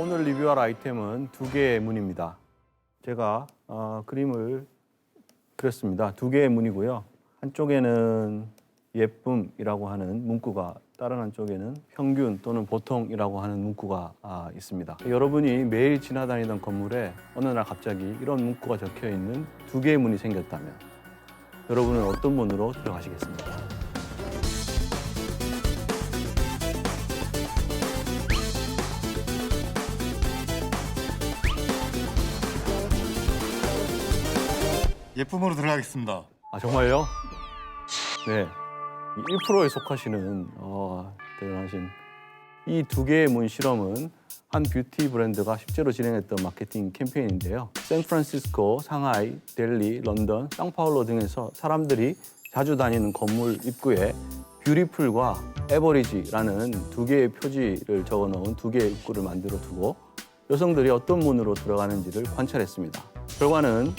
오늘 리뷰할 아이템은 두 개의 문입니다. 제가 어, 그림을 그렸습니다. 두 개의 문이고요. 한쪽에는 예쁨이라고 하는 문구가 다른 한쪽에는 평균 또는 보통이라고 하는 문구가 아, 있습니다. 여러분이 매일 지나다니던 건물에 어느 날 갑자기 이런 문구가 적혀 있는 두 개의 문이 생겼다면 여러분은 어떤 문으로 들어가시겠습니까? 예쁨으로 들어가겠습니다. 아 정말요? 네, 1%에 속하시는 어, 대단하신 이 두 개의 문 실험은 한 뷰티 브랜드가 실제로 진행했던 마케팅 캠페인인데요. 샌프란시스코, 상하이, 델리, 런던, 상파울로 등에서 사람들이 자주 다니는 건물 입구에 뷰티풀과 에버리지라는 두 개의 표지를 적어 놓은 두 개의 입구를 만들어 두고 여성들이 어떤 문으로 들어가는지를 관찰했습니다. 결과는